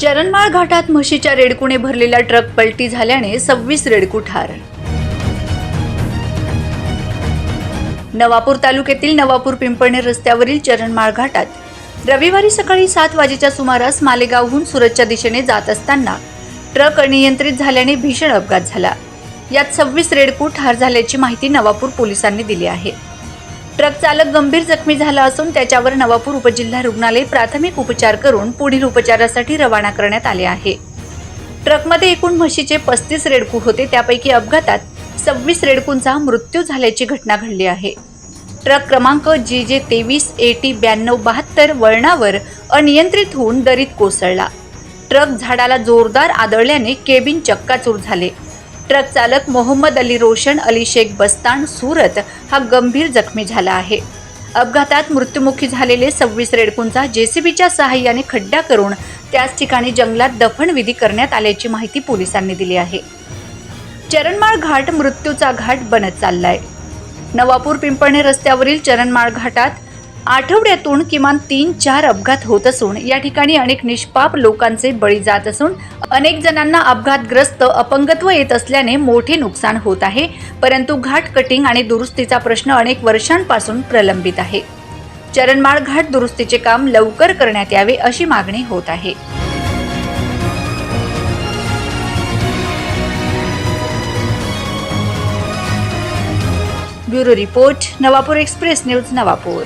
चरणमाळ घाटात म्हशीच्या रेडकुने भरलेला ट्रक पलटी झाल्याने सव्वीस रेडकू ठार. नवापूर तालुक्यातील नवापूर पिंपळणे रस्त्यावरील चरणमाळ घाटात रविवारी सकाळी सात वाजेच्या सुमारास मालेगावहून सुरतच्या दिशेने जात असताना ट्रक अनियंत्रित झाल्याने भीषण अपघात झाला. यात सव्वीस रेडकू ठार झाल्याची माहिती नवापूर पोलिसांनी दिली आहे. ट्रक चालक गंभीर जखमी झाला असून त्याच्यावर नवापूर उपजिल्हा रुग्णालय प्राथमिक उपचार करून पुढील उपचारासाठी रवाना करण्यात आले आहे. ट्रकमध्ये एकूण म्हशीचे पस्तीस रेडकू होते. त्यापैकी अपघातात सव्वीस रेडकूंचा मृत्यू झाल्याची घटना घडली आहे. ट्रक क्रमांक जी जे तेवीस ए टी ब्याण्णव बहात्तर वळणावर अनियंत्रित होऊन दरीत कोसळला. ट्रक झाडाला जोरदार आदळल्याने केबिन चक्काचूर झाले. ट्रक चालक मोहम्मद अली रोशन अली शेख बस्तान सुरत हा गंभीर जखमी झाला आहे. अपघातात मृत्युमुखी झालेले सव्वीस रेडकूंचा जेसीबीच्या सहाय्याने खड्डा करून त्याच ठिकाणी जंगलात दफनविधी करण्यात आल्याची माहिती पोलिसांनी दिली आहे. चरणमाळ घाट मृत्यूचा घाट बनत चाललाय. नवापूर पिंपळणे रस्त्यावरील चरणमाळ घाटात आठवड्यातून किमान तीन चार अपघात होत असून या ठिकाणी अनेक निष्पाप लोकांचे बळी जात असून अनेक जणांना अपघातग्रस्त अपंगत्व येत असल्याने मोठे नुकसान होत आहे. परंतु घाट कटिंग आणि दुरुस्तीचा प्रश्न अनेक वर्षांपासून प्रलंबित आहे. चरणमाळ घाट दुरुस्तीचे काम लवकर करण्यात यावे अशी मागणी होत आहे. Bureau report Navapur express news Navapur.